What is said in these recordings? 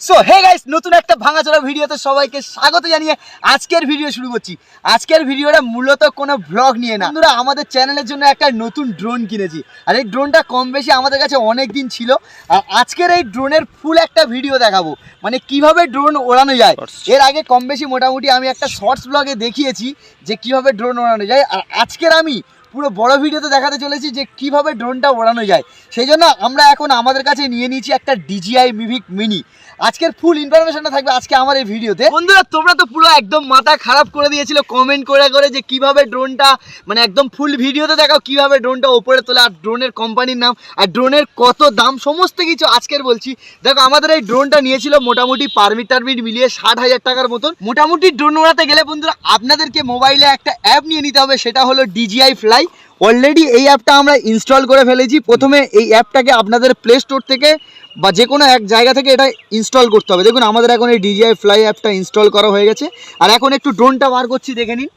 So hey guys নতুন একটা ভাঙাচোরা ভিডিওতে সবাইকে স্বাগত জানিয়ে আজকের ভিডিও শুরু করছি। আজকের ভিডিওটা মূলত কোনো ব্লগ নিয়ে না। বন্ধুরা আমাদের চ্যানেলের জন্য একটা নতুন ড্রোন কিনেছি। আর এই ড্রোনটা কম বেশি আমাদের কাছে অনেক দিন ছিল। আর আজকের এই ড্রোনের ফুল একটা ভিডিও দেখাবো। মানে কীভাবে ড্রোন ওড়ানো যায়। এর আগে কম বেশি মোটামুটি আমি একটা শর্টস ব্লগে দেখিয়েছি যে কীভাবে ড্রোন ওড়ানো যায়। আর আজকের আমি পুরো বড় ভিডিওতে দেখাতে চলেছি যে কীভাবে ড্রোনটা ওড়ানো যায়। সেই জন্য আমরা এখন আমাদের কাছে নিয়ে নিয়েছি একটা ডিজিআই মিভিক মিনি আজকের ফুল ইনফরমেশনটা থাকবে আজকে আমার এই ভিডিওতে। বন্ধুরা, তোমরা তো পুরো একদম মাথা খারাপ করে দিয়েছিল কমেন্ট করে করে যে কীভাবে ড্রোনটা মানে একদম ফুল ভিডিওতে দেখাও কীভাবে ড্রোনটা ওপরে তোলে আর ড্রোনের কোম্পানির নাম আর ড্রোনের কত দাম, সমস্ত কিছু আজকের বলছি। দেখো, আমাদের এই ড্রোনটা নিয়েছিল মোটামুটি পারমিট টারমিট মিলিয়ে ষাট হাজার টাকার মতন। মোটামুটি ড্রোন ওড়াতে গেলে বন্ধুরা, আপনাদেরকে মোবাইলে একটা অ্যাপ নিয়ে নিতে হবে, সেটা হলো ডিজিআই ফ্লাই অলরেডি এই অ্যাপটা আমরা ইনস্টল করে ফেলেছি। প্রথমে এই অ্যাপটাকে আপনাদের প্লে স্টোর থেকে বা যে কোনো এক জায়গা থেকে এটা ইনস্টল করতে হবে। দেখুন, আমাদের এখন এই ডিজিআই ফ্লাই অ্যাপটা ইনস্টল করা হয়ে গেছে। আর এখন একটু ড্রোনটা বার করছি, দেখে নিন।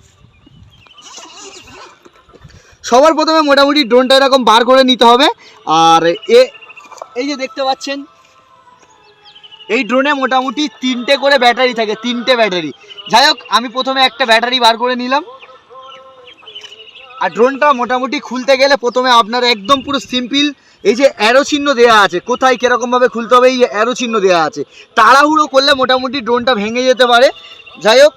সবার প্রথমে মোটামুটি ড্রোনটা এরকম বার করে নিতে হবে। আর এ, এই যে দেখতে পাচ্ছেন, এই ড্রোনে মোটামুটি তিনটে করে ব্যাটারি থাকে, তিনটে ব্যাটারি। যাই হোক, আমি প্রথমে একটা ব্যাটারি বার করে নিলাম। আর ড্রোনটা মোটামুটি খুলতে গেলে প্রথমে আপনার একদম পুরো সিম্পল এই যে অ্যারো চিহ্ন দেওয়া আছে, কোথায় কিরকমভাবে খুলতে হবে, এই অ্যারো চিহ্ন দেওয়া আছে। তাড়াহুড়ো করলে মোটামুটি ড্রোনটা ভেঙে যেতে পারে। যাই হোক,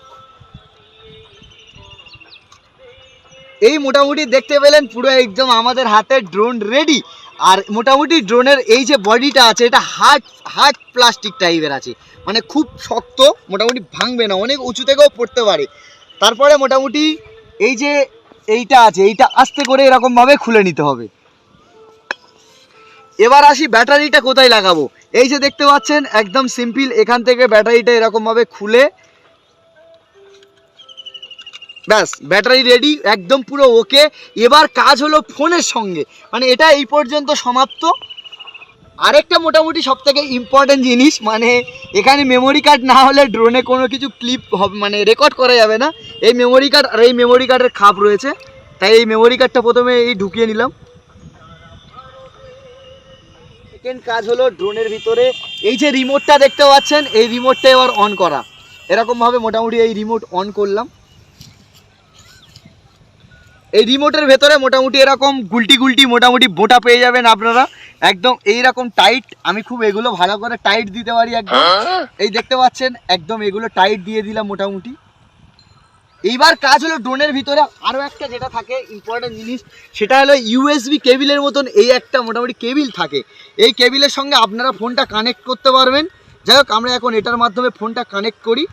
এই মোটামুটি দেখতে পেলেন পুরো একদম আমাদের হাতে ড্রোন রেডি আর মোটামুটি ড্রোনের এই যে বডিটা আছে, এটা হার্ড হার্ড প্লাস্টিক টাইপের আছে। মানে খুব শক্ত, মোটামুটি ভাঙবে না, অনেক উঁচু থেকেও পড়তে পারে। তারপরে মোটামুটি এই যে এইটা আছে, এইটা আস্তে করে এরকমভাবে খুলে নিতে হবে। এবার আসি ব্যাটারিটা কোথায় লাগাবো? এই যে দেখতে পাচ্ছেন, একদম সিম্পল এখান থেকে ব্যাটারিটা এরকমভাবে খুলে। ব্যাস, ব্যাটারি রেডি একদম পুরো ওকে এবার কাজ হলো ফোনের সঙ্গে। মানে এটা এই পর্যন্ত সমাপ্ত। আরেকটা মোটামুটি সব থেকে ইম্পর্টেন্ট জিনিস মানে এখানে মেমোরি কার্ড না হলে ড্রোনে কোনো কিছু ক্লিপ হবে মানে রেকর্ড করা যাবে না। এই মেমোরি কার্ড আর এই মেমোরি কার্ডের খাপ রয়েছে। তাই এই মেমোরি কার্ডটা প্রথমে এই ঢুকিয়ে নিলাম। সেকেন্ড কাজ হলো ড্রোনের ভিতরে এই যে রিমোটটা দেখতে পাচ্ছেন এই রিমোটটা এবার অন করা। এরকমভাবে মোটামুটি এই রিমোট অন করলাম। এই রিমোটের ভেতরে মোটামুটি এরকম গুলটি গুলটি মোটামুটি বোটা পেয়ে যাবেন আপনারা। একদম এই রকম টাইট আমি খুব এগুলো ভালো করে টাইট দিতে পারি একদম। এই দেখতে পাচ্ছেন একদম এগুলো টাইট দিয়ে দিলাম মোটামুটি। এইবার কাজ হলো ড্রোনের ভিতরে আরও একটা যেটা থাকে ইম্পর্টেন্ট জিনিস, সেটা হলো ইউএসবি কেবিলের মতন এই একটা মোটামুটি কেবিল থাকে। এই কেবিলের সঙ্গে আপনারা ফোনটা কানেক্ট করতে পারবেন। যাই হোক, আমরা এখন এটার মাধ্যমে ফোনটা কানেক্ট করি।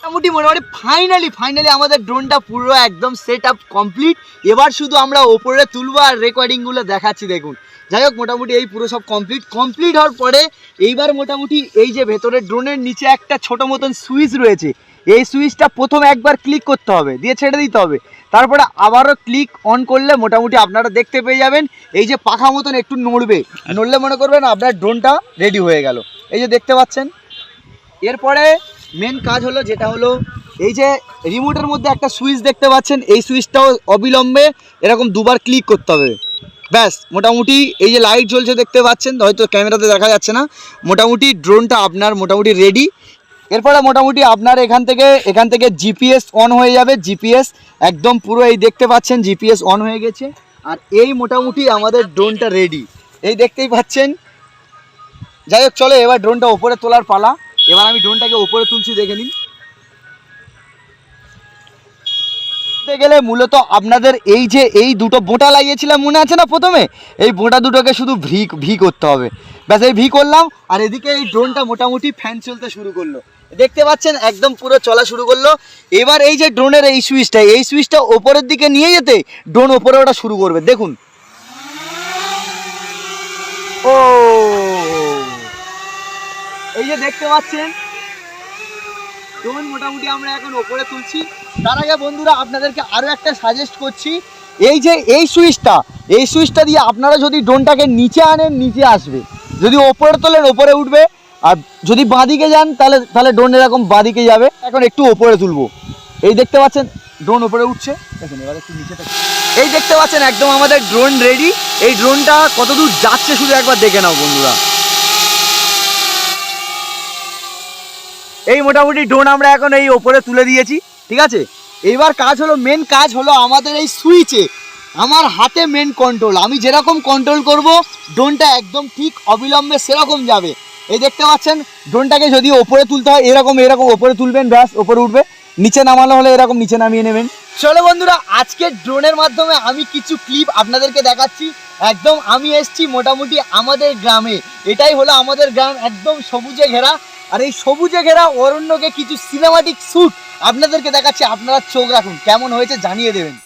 মোটামুটি মোটামুটি ফাইনালি ফাইনালি আমাদের ড্রোনটা পুরো একদম সেট আপ কমপ্লিট এবার শুধু আমরা ওপরে তুলবো আর রেকর্ডিংগুলো দেখাচ্ছি, দেখুন। যাই হোক, মোটামুটি এই পুরো সব কমপ্লিট কমপ্লিট হওয়ার পরে এইবার মোটামুটি এই যে ভেতরে ড্রোনের নিচে একটা ছোট মতন সুইচ রয়েছে। এই সুইচটা প্রথম একবার ক্লিক করতে হবে, দিয়ে ছেড়ে দিতে হবে। তারপরে আবারও ক্লিক অন করলে মোটামুটি আপনারা দেখতে পেয়ে যাবেন, এই যে পাখা মতন একটু নড়বে। নড়লে মনে করবেন আপনার ড্রোনটা রেডি হয়ে গেল। এই যে দেখতে পাচ্ছেন। এরপরে মেন কাজ হলো যেটা হলো, এই যে রিমোটের মধ্যে একটা সুইচ দেখতে পাচ্ছেন, এই সুইচটাও অবিলম্বে এরকম দুবার ক্লিক করতে হবে। ব্যাস, মোটামুটি এই যে লাইট জ্বলছে দেখতে পাচ্ছেন, হয়তো ক্যামেরাতে দেখা যাচ্ছে না। মোটামুটি ড্রোনটা আপনার মোটামুটি রেডি এরপরে মোটামুটি আপনার এখান থেকে এখান থেকে জিপিএস অন হয়ে যাবে। জিপিএস একদম পুরো এই দেখতে পাচ্ছেন জিপিএস অন হয়ে গেছে। আর এই মোটামুটি আমাদের ড্রোনটা রেডি এই দেখতেই পাচ্ছেন। যাই হোক, চলো এবার ড্রোনটা ওপরে তোলার পালা। এবার আমি ড্রোনটাকে ওপরে তুলছি, দেখে নিন। বলতে গেলে মূলত আপনাদের এই যে এই দুটো বোঁটা লাগিয়েছিলাম, মনে আছে না প্রথমে? এই বোটা দুটোকে শুধু ভি ভি করতে হবে। ব্যাস, এই ভি করলাম, আর এদিকে এই ড্রোনটা মোটামুটি ফ্যান চলতে শুরু করল। দেখতে পাচ্ছেন, একদম পুরো চলা শুরু করল। এবার এই যে ড্রোনের এই সুইচটা এই সুইচটা ওপরের দিকে নিয়ে যেতে ড্রোন ওপরে ওটা শুরু করবে। দেখুন। ও! এই যে দেখতে পাচ্ছেন ড্রোন মোটামুটি আমরা এখন ওপরে তুলছি। তার আগে বন্ধুরা, আপনাদেরকে আরও একটা সাজেস্ট করছি। এই যে, এই সুইচটা এই সুইচটা দিয়ে আপনারা যদি ড্রোনটাকে নিচে আনেন, নিচে আসবে। যদি ওপরে তোলেন, ওপরে উঠবে। আর যদি বাঁদিকে যান, তাহলে তাহলে ড্রোন এরকম বাঁদিকে যাবে। এখন একটু ওপরে তুলবো। এই দেখতে পাচ্ছেন, ড্রোন ওপরে উঠছে। এবার একটু নিচে এই দেখতে পাচ্ছেন, একদম আমাদের ড্রোন রেডি এই ড্রোনটা কতদূর যাচ্ছে, শুধু একবার দেখে নাও, বন্ধুরা। এই মোটামুটি ড্রোন আমরা এখন এই ওপরে তুলে দিয়েছি, ঠিক আছে? এইবার কাজ হলো মেন কাজ হলো আমাদের এই সুইচে আমার হাতে মেন কন্ট্রোল আমি যেরকম কন্ট্রোল করব ড্রোনটা একদম ঠিক অবিলম্বে সেরকম যাবে। এই দেখতে পাচ্ছেন ড্রোনটাকে যদি ওপরে তুলতে হয়, এরকম এরকম, ওপরে তুলবেন, ব্যাস, ওপরে উঠবে। নিচে নামানো হলে এরকম, নিচে নামিয়ে নেবেন। চলো বন্ধুরা, আজকে ড্রোনের মাধ্যমে আমি কিছু ক্লিপ আপনাদেরকে দেখাচ্ছি। একদম আমি এসছি মোটামুটি আমাদের গ্রামে। এটাই হলো আমাদের গ্রাম, একদম সবুজে ঘেরা। আর এই সবুজে ঘেরা অরণ্যকে কিছু সিনেমাটিক শ্যুট আপনাদেরকে দেখাচ্ছি। আপনারা চোখ রাখুন। কেমন হয়েছে জানিয়ে দেবেন।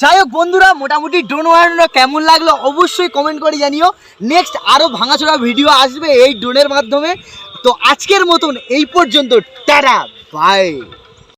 যাই হোক বন্ধুরা, মোটামুটি ড্রোন ওড়ানো কেমন লাগল অবশ্যই কমেন্ট করে জানিও। নেক্সট আরও ভাঙাচোরা ভিডিও আসবে এই ড্রোনের মাধ্যমে। তো আজকের মতন এই পর্যন্ত, টাটা বাই